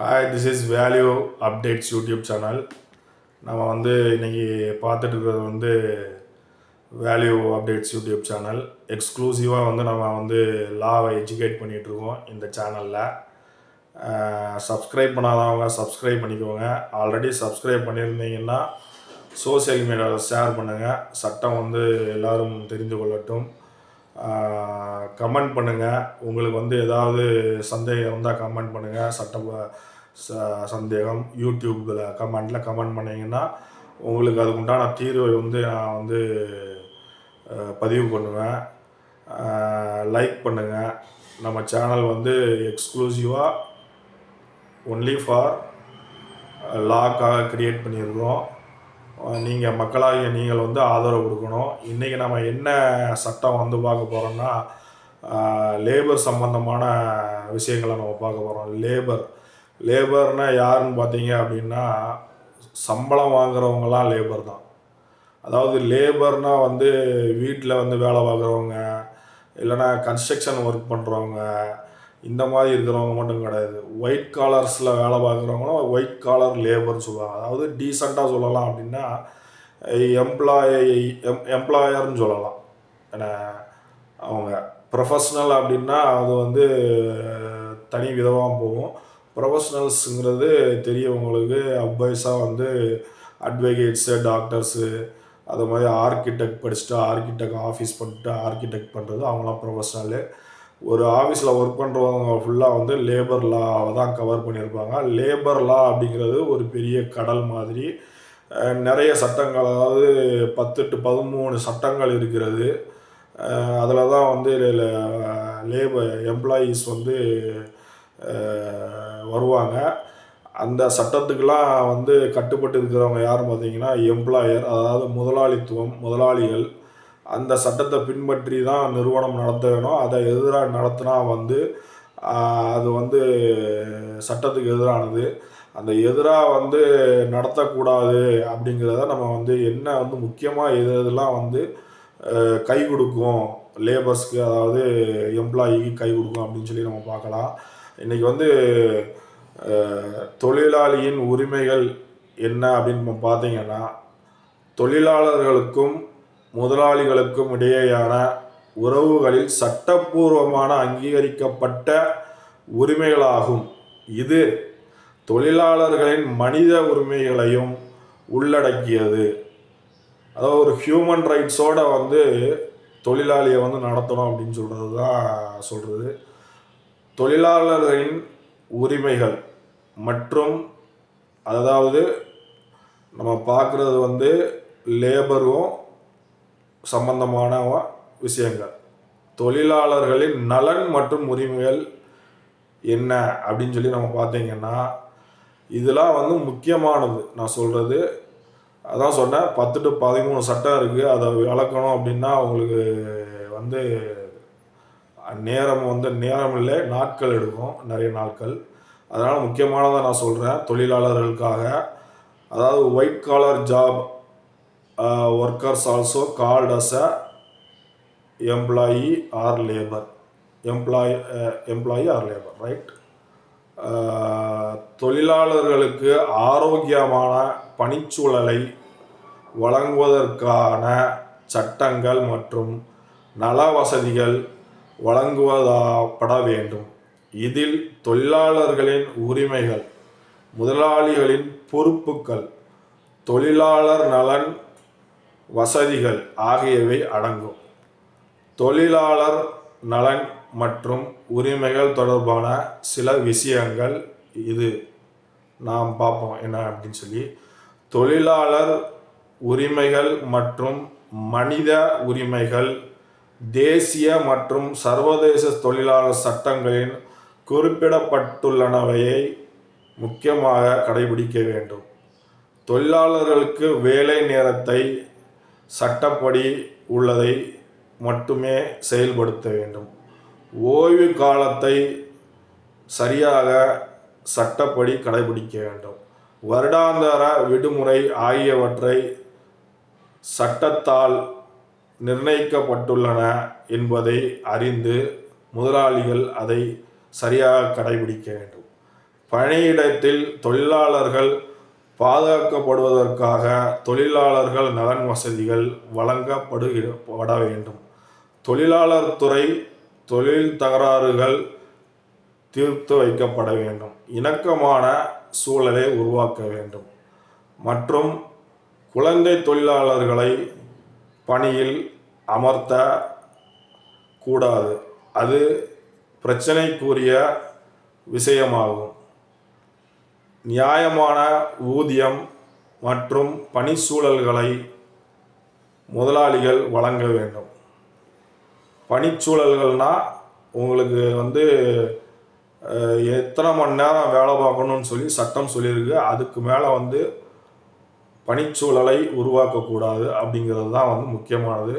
Hi this is value updates YouTube channel நம்ம வந்து இன்றைக்கி பார்த்துட்டு இருக்கிறது வந்து வேல்யூ அப்டேட்ஸ் யூடியூப் சேனல் எக்ஸ்க்ளூசிவாக வந்து நம்ம வந்து லாவை எஜுகேட் பண்ணிகிட்ருக்கோம் இந்த சேனலில் சப்ஸ்கிரைப் பண்ணாதவங்க சப்ஸ்கிரைப் பண்ணிக்கோங்க. ஆல்ரெடி சப்ஸ்கிரைப் பண்ணியிருந்தீங்கன்னா சோஷியல் மீடியாவில் ஷேர் பண்ணுங்கள் சட்டம் வந்து எல்லோரும் தெரிந்து கொள்ளட்டும். கமெண்ட் பண்ணுங்கள் உங்களுக்கு வந்து ஏதாவது சந்தேகம் இருந்தால் கமெண்ட் பண்ணுங்கள் சட்ட ச- சந்தேகம் யூடியூப்பில் கமெண்ட்டில் கமெண்ட் பண்ணிங்கன்னா உங்களுக்கு அதுக்கு உண்டான தீர்வை வந்து நான் வந்து பதிவு பண்ணுவேன். லைக் பண்ணுங்கள் நம்ம சேனல் வந்து எக்ஸ்க்ளூசிவாக ஒன்லி ஃபார் லாக்காக க்ரியேட் பண்ணியிருக்கிறோம். நீங்கள் மக்களாகிய நீங்கள் வந்து ஆதரவு கொடுக்கணும். இன்றைக்கி நம்ம என்ன சட்டம் வந்து பார்க்க போகிறோம்னா லேபர் சம்பந்தமான விஷயங்களை நம்ம பார்க்க போகிறோம் லேபர் லேபர்னால் யாருன்னு பார்த்தீங்க அப்படின்னா சம்பளம் வாங்குறவங்களாம் லேபர் தான். அதாவது லேபர்னால் வந்து வீட்டில் வந்து வேலை பார்க்குறவங்க இல்லைன்னா கன்ஸ்ட்ரக்ஷன் ஒர்க் பண்ணுறவங்க இந்த மாதிரி இருக்கிறவங்க மட்டும் கிடையாது. ஒயிட் காலர்ஸில் வேலை பார்க்குறவங்களும் ஒயிட் காலர் லேபர்னு சொல்லுவாங்க. அதாவது டீசெண்டாக சொல்லலாம் அப்படின்னா எம்ப்ளாயி எம் எம்ப்ளாயர்னு சொல்லலாம். ஏன்னா அவங்க ப்ரொஃபஷ்னல் அப்படின்னா அது வந்து தனி விதமாக போகும். ப்ரொஃபஷ்னல்ஸுங்கிறது தெரியவங்களுக்கு அட்வைஸாக வந்து அட்வொகேட்ஸு டாக்டர்ஸு அது மாதிரி ஆர்கிடெக்ட் படிச்சுட்டு ஆர்கிடெக்ட் ஆஃபீஸ் பண்ணிட்டு ஆர்கிடெக்ட் பண்ணுறது அவங்களாம் ப்ரொஃபஷ்னலு ஒரு ஆஃபீஸில் ஒர்க் பண்ணுறவங்க ஃபுல்லாக வந்து லேபர் லாவை தான் கவர் பண்ணியிருப்பாங்க. லேபர் லா அப்படிங்கிறது ஒரு பெரிய கடல் மாதிரி. நிறைய சட்டங்கள் அதாவது பத்து டு பதிமூணு சட்டங்கள் இருக்கிறது. அதில் தான் வந்து லேபர் எம்ப்ளாயீஸ் வந்து வருவாங்க. அந்த சட்டத்துக்கெலாம் வந்து கட்டுப்பட்டு இருக்கிறவங்க யாருன்னு பார்த்தீங்கன்னா எம்ப்ளாயர் அதாவது முதலாளித்துவம் முதலாளிகள் அந்த சட்டத்தை பின்பற்றி தான் நிறுவனம் நடத்த வேணும் அதை எதிராக நடத்தினா வந்து அது வந்து சட்டத்துக்கு எதிரானது. அந்த எதிராக வந்து நடத்தக்கூடாது அப்படிங்கிறத நம்ம வந்து என்ன வந்து முக்கியமாக எது எதெல்லாம் வந்து கை கொடுக்கும்? லேபர்ஸ்க்கு அதாவது எம்ப்ளாயிக்கு கை கொடுக்கும் அப்படின்னு சொல்லி நம்ம பார்க்கலாம். இன்றைக்கி வந்து தொழிலாளியின் உரிமைகள் என்ன அப்படின்னு நம்ம பார்த்தீங்கன்னா தொழிலாளர்களுக்கும் முதலாளிகளுக்கும் இடையேயான உறவுகளில் சட்டப்பூர்வமான அங்கீகரிக்கப்பட்ட உரிமைகளாகும். இது தொழிலாளர்களின் மனித உரிமைகளையும் உள்ளடக்கியது. அதாவது ஒரு ஹியூமன் ரைட்ஸோட வந்து தொழிலாளியை வந்து நடத்தணும் அப்படின்னு சொல்கிறது தான் சொல்கிறது தொழிலாளர்களின் உரிமைகள் மற்றும் அதாவது நம்ம பார்க்குறது வந்து லேபரும் சம்பந்தமான விஷயங்கள். தொழிலாளர்களின் நலன் மற்றும் உரிமைகள் என்ன அப்படின்னு சொல்லி நம்ம பார்த்தீங்கன்னா இதெல்லாம் வந்து முக்கியமானது. நான் சொல்கிறது அதான் சொன்னேன் பத்து டு பதிமூணு சட்டம் இருக்குது அதை விளக்கணும் அப்படின்னா அவங்களுக்கு வந்து நேரம் வந்து நேரம் இல்லை நாட்கள் எடுக்கும் நிறைய நாட்கள். அதனால் முக்கியமானதை நான் சொல்கிறேன் தொழிலாளர்களுக்காக. அதாவது white collar job workers also called as a employee or labour employee employee or labour right தொழிலாளர்களுக்கு ஆரோக்கியமான பணிச்சூழலை வழங்குவதற்கான சட்டங்கள் மற்றும் நல வசதிகள் வழங்குவதாப்பட வேண்டும். இதில் தொழிலாளர்களின் உரிமைகள் முதலாளிகளின் பொறுப்புகள் தொழிலாளர் நலன் வசதிகள் ஆகியவை அடங்கும். தொழிலாளர் நலன் மற்றும் உரிமைகள் தொடர்பான சில விஷயங்கள் இது. நாம் பார்ப்போம் என்ன அப்படின்னு சொல்லி. தொழிலாளர் உரிமைகள் மற்றும் மனித உரிமைகள் தேசிய மற்றும் சர்வதேச தொழிலாளர் சட்டங்களின் குறிப்பிடப்பட்டுள்ளனவையை முக்கியமாக கடைபிடிக்க வேண்டும். தொழிலாளர்களுக்கு வேலை நேரத்தை சட்டப்படி உள்ளதை மட்டுமே செயல்படுத்த வேண்டும். ஓய்வு காலத்தை சரியாக சட்டப்படி கடைபிடிக்க வேண்டும். வருடாந்தர விடுமுறை ஆகியவற்றை சட்டத்தால் நிர்ணயிக்கப்பட்டுள்ளன என்பதை அறிந்து முதலாளிகள் அதை சரியாக கடைபிடிக்க வேண்டும். பணியிடத்தில் தொழிலாளர்கள் பாதுகாக்கப்படுவதற்காக தொழிலாளர்கள் நலன் வசதிகள் வழங்கப்படுகிற வேண்டும். தொழிலாளர் துறை தொழில் தகராறுகள் தீர்த்து வைக்கப்பட வேண்டும். இணக்கமான சூழலை உருவாக்க வேண்டும். மற்றும் குழந்தை தொழிலாளர்களை பணியில் அமர்த்த கூடாது. அது பிரச்சனைக்குரிய விஷயமாகும். நியாயமான ஊதியம் மற்றும் பணிச்சூழல்களை முதலாளிகள் வழங்க வேண்டும். பணிச்சூழல்கள்னா உங்களுக்கு வந்து எத்தனை மணி நேரம் வேலை பார்க்கணும்னு சொல்லி சட்டம் சொல்லியிருக்கு. அதுக்கு மேலே வந்து பணிச்சூழலை உருவாக்கக்கூடாது அப்படிங்கிறது தான் வந்து முக்கியமானது.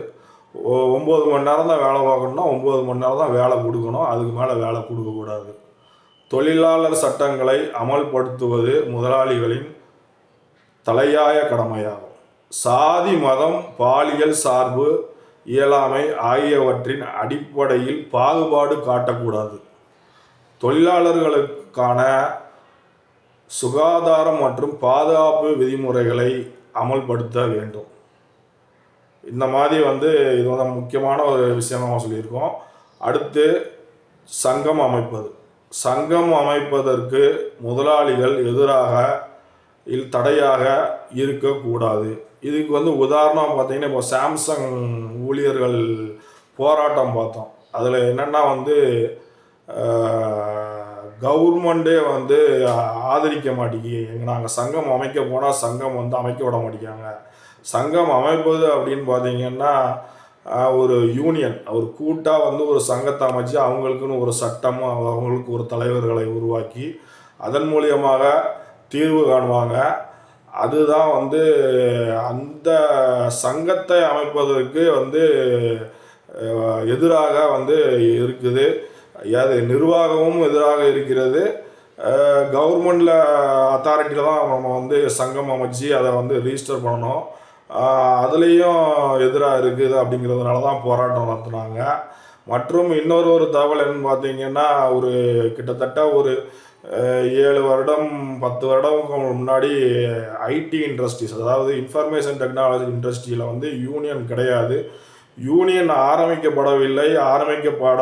ஒம்பது மணி நேரம் தான் வேலை பார்க்கணும்னா ஒம்பது மணி நேரம் தான் வேலை கொடுக்கணும். அதுக்கு மேலே வேலை கொடுக்கக்கூடாது. தொழிலாளர் சட்டங்களை அமல்படுத்துவது முதலாளிகளின் தலையாய கடமையாகும். சாதி மதம் பாலியல் சார்பு இயலாமை ஆகியவற்றின் அடிப்படையில் பாகுபாடு காட்டக்கூடாது. தொழிலாளர்களுக்கான சுகாதாரம் மற்றும் பாதுகாப்பு விதிமுறைகளை அமல்படுத்த வேண்டும். இந்த மாதிரி வந்து இது வந்து முக்கியமான ஒரு விஷயமாக நம்ம சொல்லியிருக்கோம். அடுத்து சங்கம் அமைப்பது. சங்கம் அமைப்பதற்கு முதலாளிகள் எதிராக இல் தடையாக இருக்கக்கூடாது. இதுக்கு வந்து உதாரணம் பார்த்தீங்கன்னா இப்போ சாம்சங் ஊழியர்கள் போராட்டம் பார்த்தோம். அதில் என்னென்னா வந்து கவர்மெண்ட்டே வந்து ஆதரிக்க மாட்டேங்கி நாங்கள் சங்கம் அமைக்க போனால் சங்கம் வந்து அமைக்க விட மாட்டேங்காங்க சங்கம் அமைப்பது அப்படின்னு பார்த்தீங்கன்னா ஒரு யூனியன் ஒரு கூட்டாக வந்து ஒரு சங்கத்தை அமைச்சு அவங்களுக்குன்னு ஒரு சட்டம் அவங்களுக்கு ஒரு தலைவர்களை உருவாக்கி அதன் மூலியமாக தீர்வு காணுவாங்க. அதுதான் வந்து அந்த சங்கத்தை அமைப்பதற்கு வந்து எதிராக வந்து இருக்குது. அது நிர்வாகமும் எதிராக இருக்கிறது. கவர்மெண்டில் அத்தாரிட்டியில் தான் நம்ம வந்து சங்கம் அமைச்சு அதை வந்து ரிஜிஸ்டர் பண்ணணும். அதுலேயும் எதிராக இருக்குது அப்படிங்கிறதுனால தான் போராட்டம் நடத்துனாங்க. மற்றும் இன்னொரு ஒரு தகவல் என்னன்னு பார்த்தீங்கன்னா ஒரு கிட்டத்தட்ட ஒரு ஏழு வருடம் பத்து வருடம் முன்னாடி ஐடி இண்டஸ்ட்ரீஸ் அதாவது இன்ஃபர்மேஷன் டெக்னாலஜி இண்டஸ்ட்ரியில் வந்து யூனியன் கிடையாது. யூனியன் ஆரம்பிக்கப்படவில்லை ஆரம்பிக்கப்பட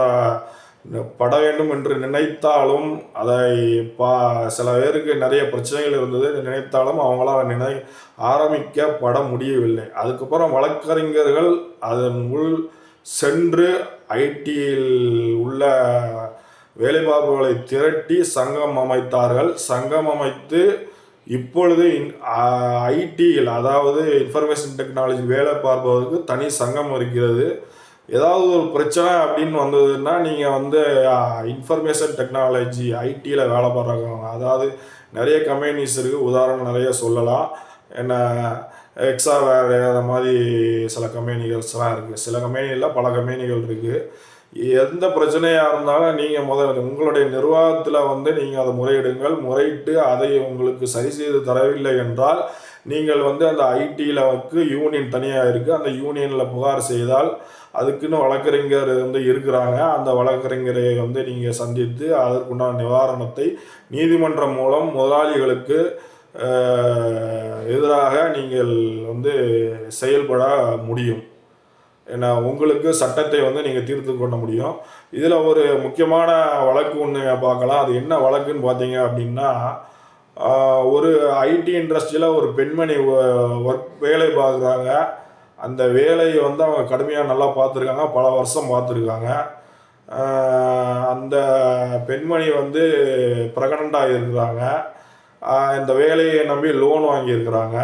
பட வேண்டும் என்று நினைத்தாலும் அதை பா சில பேருக்கு நிறைய பிரச்சனைகள் இருந்தது. நினைத்தாலும் அவங்களால் நினை ஆரம்பிக்கப்பட முடியவில்லை. அதுக்கப்புறம் வழக்கறிஞர்கள் அதன் உள் சென்று ஐடியில் உள்ள வேலைவாய்ப்புகளை திரட்டி சங்கம் அமைத்தார்கள். சங்கம் அமைத்து இப்பொழுது ஐடியில் அதாவது இன்ஃபர்மேஷன் டெக்னாலஜி வேலை பார்ப்பதற்கு தனி சங்கம் இருக்கிறது. ஏதாவது ஒரு பிரச்சனை அப்படின்னு வந்ததுன்னா நீங்கள் வந்து இன்ஃபர்மேஷன் டெக்னாலஜி ஐடியில் வேலை பார்க்குறவங்க. அதாவது நிறைய கம்பெனிஸ் இருக்குது உதாரணம் நிறைய சொல்லலாம். என்ன எக்ஸா வேறு அந்த மாதிரி சில கம்பெனிகள்ஸ்லாம் இருக்குது சில கம்பெனியில் பல கம்பெனிகள் இருக்குது எந்த பிரச்சனையாக இருந்தாலும் நீங்கள் முதல்ல உங்களுடைய நிர்வாகத்தில் வந்து நீங்கள் அதை முறையிடுங்கள். முறையிட்டு அதை உங்களுக்கு சரி செய்து தரவில்லை என்றால் நீங்கள் வந்து அந்த ஐடியிலக்கு யூனியன் தனியாக இருக்குது அந்த யூனியனில் புகார் செய்தால் அதுக்குன்னு வழக்கறிஞர் வந்து இருக்கிறாங்க. அந்த வழக்கறிஞரை வந்து நீங்கள் சந்தித்து அதற்குண்டான நிவாரணத்தை நீதிமன்றம் மூலம் முதலாளிகளுக்கு எதிராக நீங்கள் வந்து செயல்பட முடியும். ஏன்னா உங்களுக்கு சட்டத்தை வந்து நீங்கள் தீர்த்து கொள்ள முடியும். இதில் ஒரு முக்கியமான வழக்கு ஒன்று பார்க்கலாம். அது என்ன வழக்குன்னு பார்த்தீங்க அப்படின்னா ஒரு ஐடி இண்டஸ்ட்ரியில் ஒரு பெண்மணி ஒர்க் வேலை பார்க்குறாங்க. அந்த வேலையை வந்து அவங்க கடுமையாக நல்லா பார்த்துருக்காங்க. பல வருஷம் பார்த்துருக்காங்க. அந்த பெண்மணி வந்து ப்ரெக்னெண்ட்டாக இருக்கிறாங்க. இந்த வேலையை நம்பி லோன் வாங்கியிருக்கிறாங்க.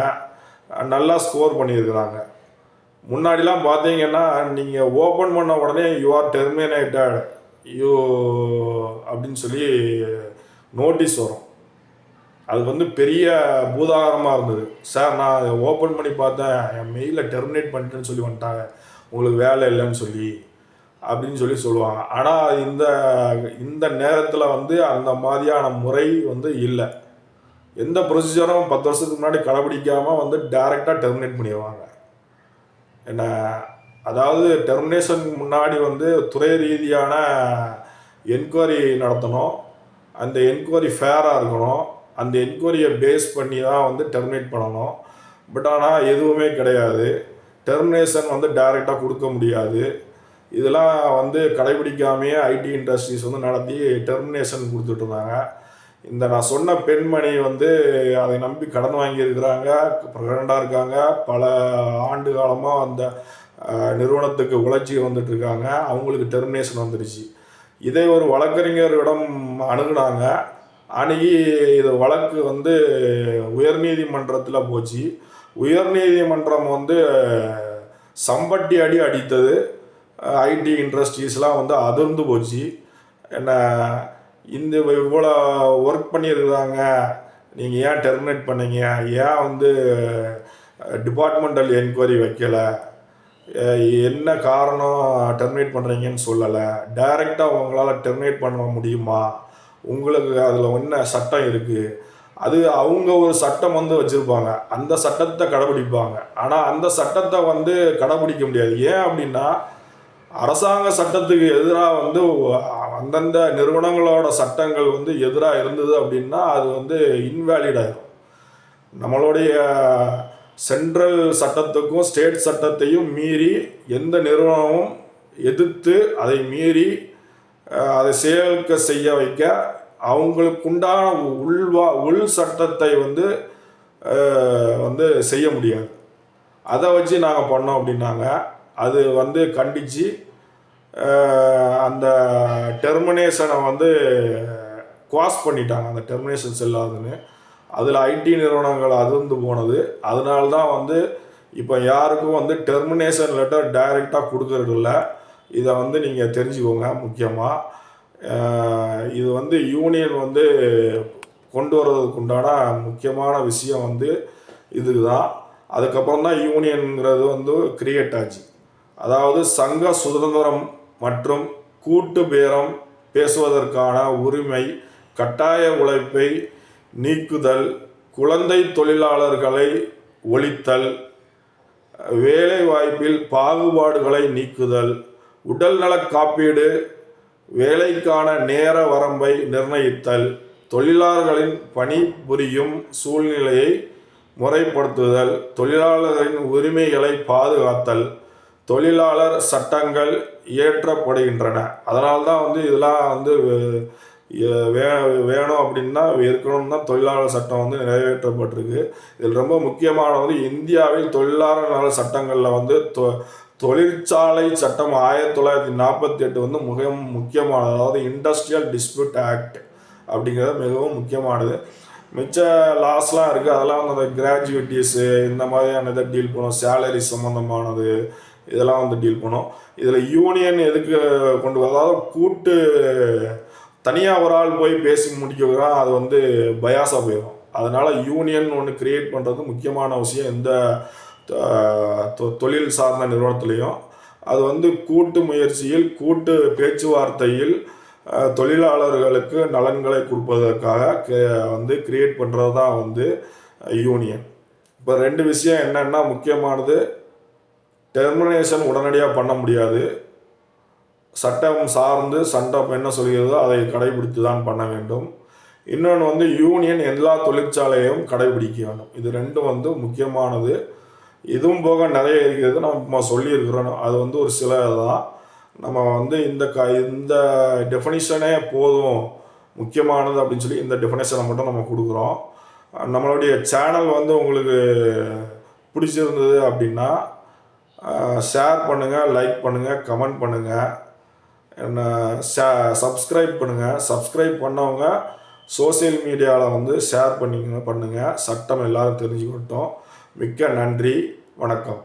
நல்லா ஸ்கோர் பண்ணியிருக்கிறாங்க. முன்னாடிலாம் பார்த்தீங்கன்னா நீங்கள் ஓப்பன் பண்ண உடனே யூ ஆர் டெர்மினேட்டட் யூ அப்படின்னு சொல்லி நோட்டீஸ் வரும். அது வந்து பெரிய பூதாகரமாக இருந்தது. சார் நான் ஓப்பன் பண்ணி பார்த்தேன். என் மெயிலில் டெர்மினேட் பண்ணிட்டேன்னு சொல்லி வந்துட்டாங்க. உங்களுக்கு வேலை இல்லைன்னு சொல்லி அப்படின்னு சொல்லி சொல்லுவாங்க. ஆனால் இந்த இந்த நேரத்தில் வந்து அந்த மாதிரியான முறை வந்து இல்லை. எந்த ப்ரொசீஜரும் பத்து வருஷத்துக்கு முன்னாடி கடைபிடிக்காமல் வந்து டேரெக்டாக டெர்மினேட் பண்ணிடுவாங்க. என்ன அதாவது டெர்மினேஷன் முன்னாடி வந்து துறை ரீதியான என்கொயரி நடத்தணும். அந்த என்கொயரி ஃபேராக இருக்கணும். அந்த என்கொயரியை பேஸ் பண்ணி தான் வந்து டெர்மினேட் பண்ணணும். பட் ஆனால் எதுவுமே கிடையாது. டெர்மினேஷன் வந்து டைரெக்டாக கொடுக்க முடியாது. இதெல்லாம் வந்து கடைபிடிக்காமையே ஐடி இண்டஸ்ட்ரீஸ் வந்து நடத்தி டெர்மினேஷன் கொடுத்துட்ருந்தாங்க இந்த நான் சொன்ன பெண்மணி வந்து அதை நம்பி கடன் வாங்கியிருக்கிறாங்க ப்ரெக்னெண்ட்டாக இருக்காங்க. பல ஆண்டு காலமாக அந்த நிறுவனத்துக்கு உழைச்சி வந்துட்டுருக்காங்க. அவங்களுக்கு டெர்மினேஷன் வந்துடுச்சு இதை ஒரு வழக்கறிஞரிடம் அணுகுனாங்க. அணுகி இது வழக்கு வந்து உயர்நீதிமன்றத்தில் போச்சு. உயர்நீதிமன்றம் வந்து சம்பட்டி அடி அடித்தது. ஐடி இண்டஸ்ட்ரீஸ்லாம் வந்து அதிர்ந்து போச்சு. என்ன இந்த இவ்வளோ ஒர்க் பண்ணியிருக்கிறாங்க. நீங்கள் ஏன் டெர்மினேட் பண்ணீங்க? ஏன் வந்து டிபார்ட்மெண்டல் என்கொயரி வைக்கலை? என்ன காரணம் டெர்மினேட் பண்ணுறீங்கன்னு சொல்லலை. டைரெக்டாக உங்களால் டெர்மினேட் பண்ண முடியுமா? உங்களுக்கு அதில் என்ன சட்டம் இருக்குது அது அவங்க ஒரு சட்டம் வந்து வச்சுருப்பாங்க. அந்த சட்டத்தை கடைபிடிப்பாங்க. ஆனால் அந்த சட்டத்தை வந்து கடைபிடிக்க முடியாது. ஏன் அப்படின்னா அரசாங்க சட்டத்துக்கு எதிராக வந்து அந்தந்த நிறுவனங்களோட சட்டங்கள் வந்து எதிராக இருந்தது அப்படின்னா அது வந்து இன்வேலிட் ஆகிடும் நம்மளுடைய சென்ட்ரல் சட்டத்துக்கும் ஸ்டேட் சட்டத்தையும் மீறி எந்த நிறுவனமும் எதிர்த்து அதை மீறி அதை செயல்க செய்ய வைக்க அவங்களுக்குண்டான உள்வா உள் சட்டத்தை வந்து வந்து செய்ய முடியாது. அதை வச்சு நாங்கள் பண்ணோம் அப்படின்னாங்க. அது வந்து கண்டித்து அந்த டெர்மினேஷனை வந்து குவாஸ் பண்ணிட்டாங்க அந்த டெர்மினேஷன் செல்லாதுன்னு அதில் ஐடி நிறுவனங்கள் அதிர்ந்து போனது. அதனால தான் வந்து இப்போ யாருக்கும் வந்து டெர்மினேஷன் லெட்டர் டைரெக்டாக கொடுக்கறதுல்ல. இதை வந்து நீங்கள் தெரிஞ்சுக்கோங்க முக்கியமாக இது வந்து யூனியன் வந்து கொண்டு வர்றதுக்கு உண்டான முக்கியமான விஷயம் வந்து இதுதான் அதுக்கப்புறம் தான் யூனியன்ங்கிறது வந்து கிரியேட் ஆச்சு. அதாவது சங்க சுதந்திரம் மற்றும் கூட்டு பேரம் பேசுவதற்கான உரிமை கட்டாய உழைப்பை நீக்குதல் குழந்தை தொழிலாளர்களை ஒழித்தல் வேலைவாய்ப்பில் பாகுபாடுகளை நீக்குதல் உடல்நலக் காப்பீடு வேலைக்கான நேர வரம்பை நிர்ணயித்தல் தொழிலாளர்களின் பணிபுரியும் சூழ்நிலையை முறைப்படுத்துதல் தொழிலாளர்களின் உரிமைகளை பாதுகாத்தல் தொழிலாளர் சட்டங்கள் இயற்றப்படுகின்றன. அதனால்தான் வந்து இதெல்லாம் வந்து வே வேணும் அப்படின்னா இருக்கணும்னா தான் தொழிலாளர் சட்டம் வந்து நிறைவேற்றப்பட்டிருக்கு. இதில் ரொம்ப முக்கியமான வந்து இந்தியாவில் தொழிலாளர் நல சட்டங்களில் வந்து தொ தொழிற்சாலை சட்டம் ஆயிரத்தி தொள்ளாயிரத்தி நாற்பத்தி எட்டு வந்து மிக முக்கியமானது. அதாவது இண்டஸ்ட்ரியல் டிஸ்பியூட் ஆக்ட் அப்படிங்கிறது மிகவும் முக்கியமானது. மிச்ச லாஸ்லாம் இருக்குது அதெல்லாம் வந்து அந்த கிராஜுவேட்டிஸு இந்த மாதிரியான இதை டீல் பண்ணும் சேலரி சம்மந்தமானது இதெல்லாம் வந்து டீல் பண்ணும். இதில் யூனியன் எதுக்கு கொண்டு வர கூட்டு தனியாக ஒரு ஆள் போய் பேசி முடிக்கிறான் அது வந்து பயாஸாக போயிடும். அதனால் யூனியன் ஒன்று கிரியேட் பண்ணுறது முக்கியமான விஷயம் எந்த தொ- தொழில் சார்ந்த நிறுவனத்துலேயும். அது வந்து கூட்டு முயற்சியில் கூட்டு பேச்சுவார்த்தையில் தொழிலாளர்களுக்கு நலன்களை கொடுப்பதற்காக வந்து கிரியேட் பண்ணுறது தான் வந்து யூனியன் இப்போ ரெண்டு விஷயம் என்னென்னா முக்கியமானது டெர்மினேஷன் உடனடியாக பண்ண முடியாது. சட்டம் சார்ந்து சட்டம் என்ன சொல்கிறதோ அதை கடைபிடித்து தான் பண்ண வேண்டும். இன்னொன்று வந்து யூனியன் எல்லா தொழிற்சாலையும் கடைபிடிக்க வேண்டும் இது ரெண்டும் வந்து முக்கியமானது. இதுவும் போக நிறைய இருக்கிறது நம்ம சொல்லியிருக்கிறோம். அது வந்து ஒரு சில தான் நம்ம வந்து இந்த க இந்த டெஃபனிஷனே போதும். முக்கியமானது அப்படின்னு சொல்லி இந்த டெஃபனேஷனை மட்டும் நம்ம கொடுக்குறோம். நம்மளுடைய சேனல் வந்து உங்களுக்கு பிடிச்சிருந்தது அப்படின்னா ஷேர் பண்ணுங்கள் லைக் பண்ணுங்கள் கமெண்ட் பண்ணுங்கள் என்ன சப்ஸ்கிரைப் பண்ணுங்கள் சப்ஸ்கிரைப் பண்ணவங்க சோஷியல் மீடியாவில் வந்து ஷேர் பண்ணிங்க. பண்ணுங்கள் சட்டம் எல்லாரும் தெரிஞ்சுக்கிட்டோம். மிக்க நன்றி. வணக்கம்.